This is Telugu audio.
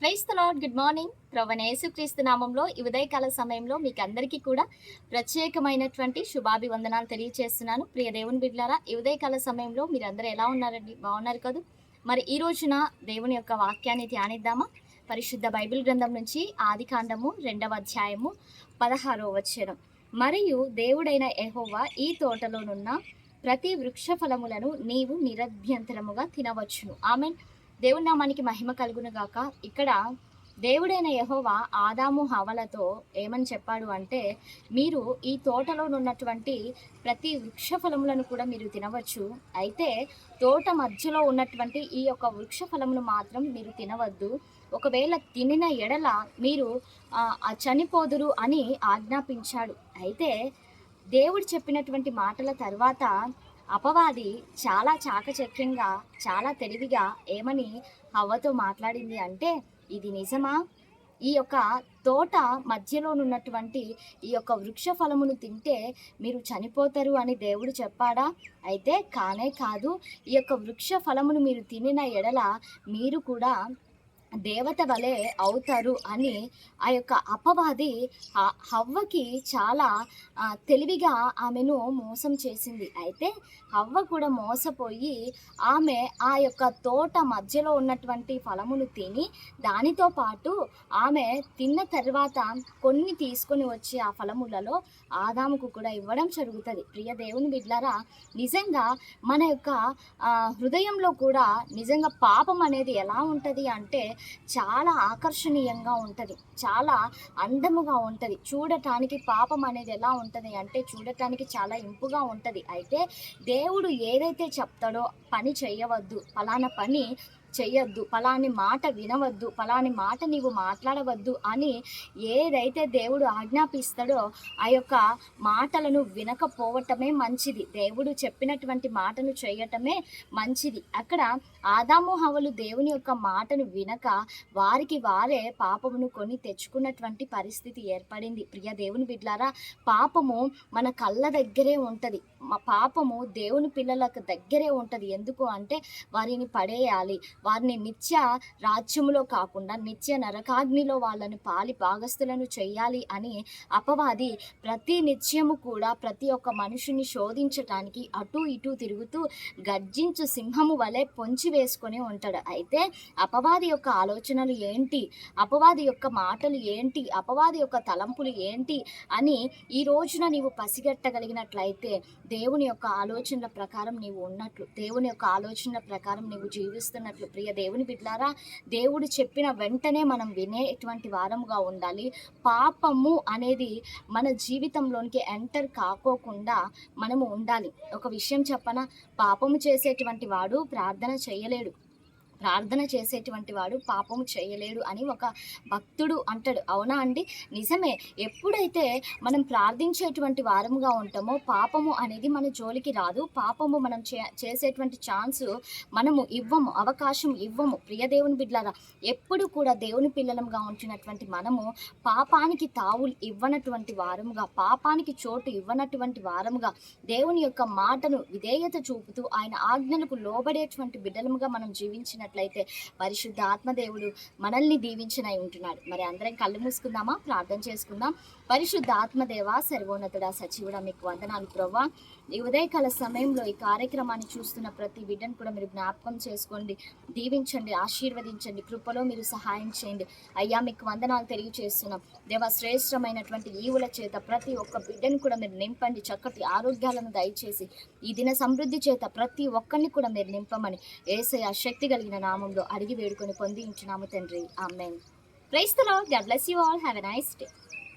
Praise Lord good morning. ప్రవణ యేసుక్రీస్తు నామంలో ఈ ఉదయకాల సమయంలో మీకు అందరికీ కూడా ప్రత్యేకమైనటువంటి శుభాభివందనాలు తెలియజేస్తున్నాను ప్రియ దేవుని బిడ్లారా ఈ ఉదయకాల సమయంలో మీరందరూ ఎలా ఉన్నారండి? బాగున్నారు కదా? మరి ఈ రోజున దేవుని యొక్క వాక్యాన్ని ధ్యానిద్దామా? పరిశుద్ధ బైబిల్ గ్రంథం నుంచి ఆది కాండము రెండవ అధ్యాయము పదహారో వచ్చరం మరియు దేవుడైన ఎహోవా ఈ తోటలోనున్న ప్రతి వృక్ష ఫలములను నీవు నిరభ్యంతరముగా తినవచ్చును. ఆమెన్. దేవుడి నామానికి మహిమ కలుగును గాక. ఇక్కడ దేవుడైన యహోవా ఆదాము హవలతో ఏమని చెప్పాడు అంటే మీరు ఈ తోటలో ఉన్నటువంటి ప్రతి వృక్ష ఫలములను కూడా మీరు తినవచ్చు. అయితే తోట మధ్యలో ఉన్నటువంటి ఈ యొక్క వృక్ష ఫలమును మాత్రం మీరు తినవద్దు. ఒకవేళ తినిన ఎడల మీరు చనిపోదురు అని ఆజ్ఞాపించాడు. అయితే దేవుడు చెప్పినటువంటి మాటల తర్వాత అపవాది చాలా చాకచక్యంగా చాలా తెలివిగా ఏమని హవ్వతో మాట్లాడింది అంటే ఇది నిజమా? ఈ యొక్క తోట మధ్యలోనున్నటువంటి ఈ యొక్క వృక్ష ఫలమును తింటే మీరు చనిపోతారు అని దేవుడు చెప్పాడా? అయితే కానే కాదు ఈ యొక్క వృక్ష ఫలమును మీరు తినిన ఎడల మీరు కూడా దేవత వలె అవుతారు అని ఆ యొక్క అపవాది హ- హవ్వకి చాలా తెలివిగా ఆమెను మోసం చేసింది. అయితే హవ్వ కూడా మోసపోయి ఆమె ఆ యొక్క తోట మధ్యలో ఉన్నటువంటి ఫలమును తిని దానితో పాటు ఆమె తిన్న తర్వాత కొన్ని తీసుకొని వచ్చి ఆ ఫలములలో ఆదాముకు కూడా ఇవ్వడం జరుగుతుంది. ప్రియ దేవుని బిడ్లారా నిజంగా మన యొక్క హృదయంలో కూడా నిజంగా పాపం అనేది ఎలా ఉంటుంది అంటే చాలా ఆకర్షణీయంగా ఉంటుంది. చాలా అందముగా ఉంటుంది. చూడటానికి పాపం అనేది ఎలా ఉంటుంది అంటే చూడటానికి చాలా ఇంపుగా ఉంటుంది. అయితే దేవుడు ఏదైతే చెప్తాడో పని చేయవద్దు. ఫలానా పని చెయ్యొద్దు ఫలాని మాట వినవద్దు ఫలాని మాట నీవు మాట్లాడవద్దు అని ఏదైతే దేవుడు ఆజ్ఞాపిస్తాడో ఆ యొక్క మాటలను వినకపోవటమే మంచిది. దేవుడు చెప్పినటువంటి మాటను చేయటమే మంచిది. అక్కడ ఆదాము హవలు దేవుని యొక్క మాటను వినక వారికి వారే పాపమును కొని తెచ్చుకున్నటువంటి పరిస్థితి ఏర్పడింది. ప్రియ దేవుని బిడ్లారా పాపము మన కళ్ళ దగ్గరే ఉంటుంది. మా పాపము దేవుని పిల్లలకు దగ్గరే ఉంటుంది. ఎందుకు అంటే వారిని పడేయాలి. వారిని నిత్య రాజ్యములో కాకుండా నిత్య నరకాగ్నిలో వాళ్ళని పాలి భాగస్థులను చేయాలి అని అపవాది ప్రతి నిత్యము కూడా ప్రతి ఒక్క మనుషుని శోధించటానికి అటు ఇటు తిరుగుతూ గర్జించు సింహము వలె పొంచి వేసుకొని ఉంటాడు. అయితే అపవాది యొక్క ఆలోచనలు ఏంటి? అపవాది యొక్క మాటలు ఏంటి? అపవాది యొక్క తలంపులు ఏంటి? అని ఈ రోజున నీవు పసిగట్టగలిగినట్లయితే దేవుని యొక్క ఆలోచనల ప్రకారం నీవు ఉన్నట్లు దేవుని యొక్క ఆలోచనల ప్రకారం నీవు జీవిస్తున్నట్లు. ప్రియ దేవుని బిడ్లారా దేవుడు చెప్పిన వెంటనే మనం వినేటువంటి వారముగా ఉండాలి. పాపము అనేది మన జీవితంలోనికి ఎంటర్ కాకోకుండా మనము ఉండాలి. ఒక విషయం చెప్పన? పాపము చేసేటువంటి వాడు ప్రార్థన చేయలేడు. ప్రార్థన చేసేటువంటి వాడు పాపము చేయలేడు అని ఒక భక్తుడు అంటాడు. అవునా అండి? నిజమే. ఎప్పుడైతే మనం ప్రార్థించేటువంటి వారముగా ఉంటామో పాపము అనేది మన జోలికి రాదు. పాపము మనం చే చేసేటువంటి ఛాన్స్ మనము ఇవ్వము అవకాశం ఇవ్వము ప్రియ దేవుని బిడ్డలారా. ఎప్పుడు కూడా దేవుని పిల్లలంగా ఉంచినటువంటి మనము పాపానికి తావు ఇవ్వనటువంటి వారముగా పాపానికి చోటు ఇవ్వనటువంటి వారముగా దేవుని యొక్క మాటను విధేయత చూపుతూ ఆయన ఆజ్ఞలకు లోబడేటువంటి బిడ్డలముగా మనం జీవించిన జీవించినట్లయితే పరిశుద్ధ ఆత్మదేవుడు మనల్ని దీవించనై ఉంటున్నాడు. మరి అందరం కళ్ళు మూసుకుందామా? ప్రార్థన చేసుకుందాం. పరిశుద్ధ ఆత్మదేవ సర్వోన్నతుడ సచివుడ మీకు వందనాలు ప్రవ్వా. ఈ ఉదయకాల సమయంలో ఈ కార్యక్రమాన్ని చూస్తున్న ప్రతి బిడ్డను కూడా మీరు జ్ఞాపకం చేసుకోండి దీవించండి ఆశీర్వదించండి కృపలో మీరు సహాయం చేయండి. అయ్యా మీకు వందనాలు తెలియచేస్తున్నాం. దేవ శ్రేష్టమైనటువంటి ఈవుల చేత ప్రతి ఒక్క బిడ్డను కూడా మీరు నింపండి. చక్కటి ఆరోగ్యాలను దయచేసి ఈ దిన సమృద్ధి చేత ప్రతి ఒక్కరిని కూడా మీరు నింపమని ఏసయ శక్తి కలిగిన నామంలో అడిగి వేడుకొని పొందించున్నాము తండ్రి. Amen. Praise the Lord. Bless you all. Have a nice day.